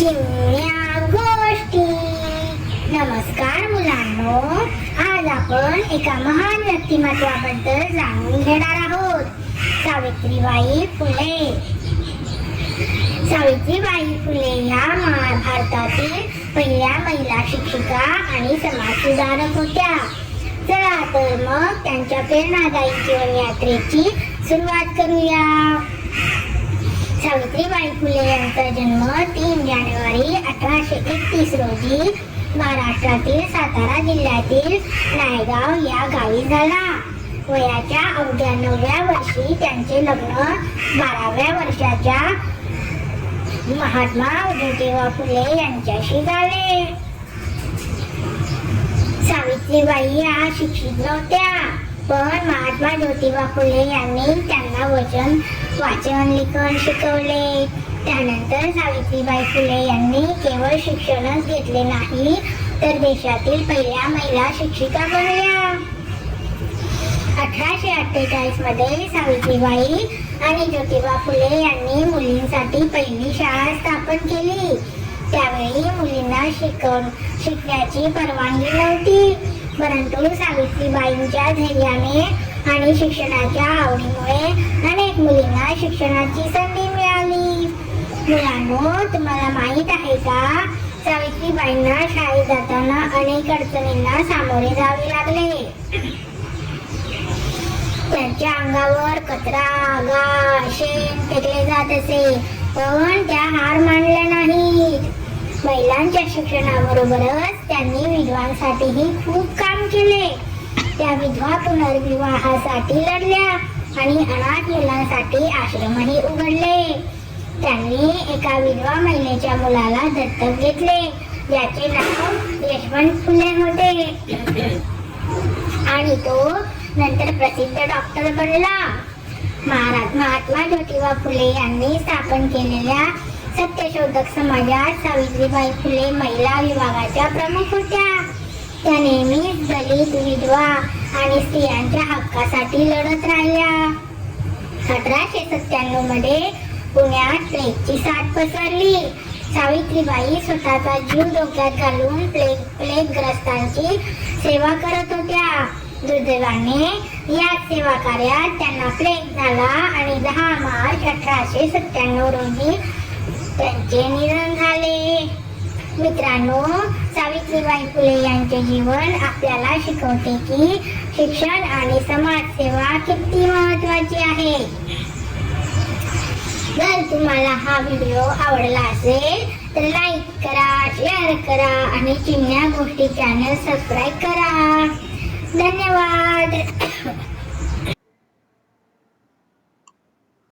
चिमण्या गोष्टी. नमस्कार मुलांनो. आज आपण एका महान व्यक्तिमत्वाबद्दल जाणून घेणार आहोत. सावित्रीबाई फुले. सावित्रीबाई फुले ह्या भारतातील पहिल्या महिला शिक्षिका आणि समाजसुधारक होत्या. चला तर मग त्यांच्या प्रेरणादायी जीवन यात्रेची सुरुवात करूया. सावित्रीबाई फुले यांचा जन्म तीन जानेवारी अठराशे एकतीस रोजी महाराष्ट्रातील सातारा जिल्ह्यातील नायगाव या गावी झाला. वयाच्या अवघ्या नवव्या वर्षी त्यांचे लग्न बाराव्या वर्षाच्या महात्मा ज्योतिबा फुले यांच्याशी झाले. सावित्रीबाई या शिक्षित नव्हत्या. पण महात्मा ज्योतिबा फुले यांनी त्यांना वचन वाचन लिखन शिकवले. त्यानंतर सावित्रीबाई फुले यांनी केवळ शिक्षणच घेतले नाही तर देशातील पहिल्या महिला शिक्षिका बनल्या. अठराशे अठ्ठेचाळीसमध्ये सावित्रीबाई आणि ज्योतिबा फुले यांनी मुलींसाठी पहिली शाळा स्थापन केली. त्यावेळी मुलींना शिकवण शिकण्याची परवानगी नव्हती. परंतु सावित्रीबाईंच्या धैर्याने आणि शिक्षणाच्या आवडीमुळे अनेक मुलींना शिक्षणाची संधी मिळाली. मुलांनो तुम्हाला माहीत आहे का? सावित्रीबाईंना शाळेत जाताना अनेक अडचणींना सामोरे जावे लागले. त्यांच्या अंगावर कचरा गाळ शेण फेकले जात असे पण त्या हार मानल्या नाहीत. महिलांच्या शिक्षणाबरोबरच त्यांनी विधवांसाठीही खूप काम केले त्या विधवा पुनर्विवाहासाठी लढल्या आणि अनाथ मुलांसाठी आश्रमही उघडले. त्यांनी एका विधवा महिलेच्या मुलाला दत्तक घेतले. ज्याचे नाव यशवंत फुले होते. आणि तो नंतर प्रसिद्ध डॉक्टर बनला. महाराज महात्मा ज्योतिबा फुले यांनी स्थापन केलेल्या सत्यशोधक समाजात सावित्रीबाई फुले महिला विभागाच्या प्रमुख होत्या. त्या नेहमीच दलित विधवा आणि स्त्रियांच्या हक्कासाठी लढत राहिल्या. अठराशे सत्त्याण्णवमध्ये पुण्यात प्लेगची साथ पसरली. सावित्रीबाई स्वतःचा जीव धोक्यात घालून प्लेग प्लेगग्रस्तांची सेवा करत होत्या. दुर्दैवाने या सेवा कार्यात त्यांना प्लेग झाला आणि दहा मार्च अठराशे सत्त्याण्णव रोजी त्यांचे निधन झाले. मित्रांनो सावित्रीबाई फुले यांचे जीवन आपल्याला शिकवते की शिक्षण आणि समाजसेवा किती महत्वाची आहे. जर तुम्हाला हा व्हिडिओ आवडला असेल तर लाईक करा शेअर करा आणि चिमण्या गोष्टी चॅनल सबस्क्राईब करा. धन्यवाद.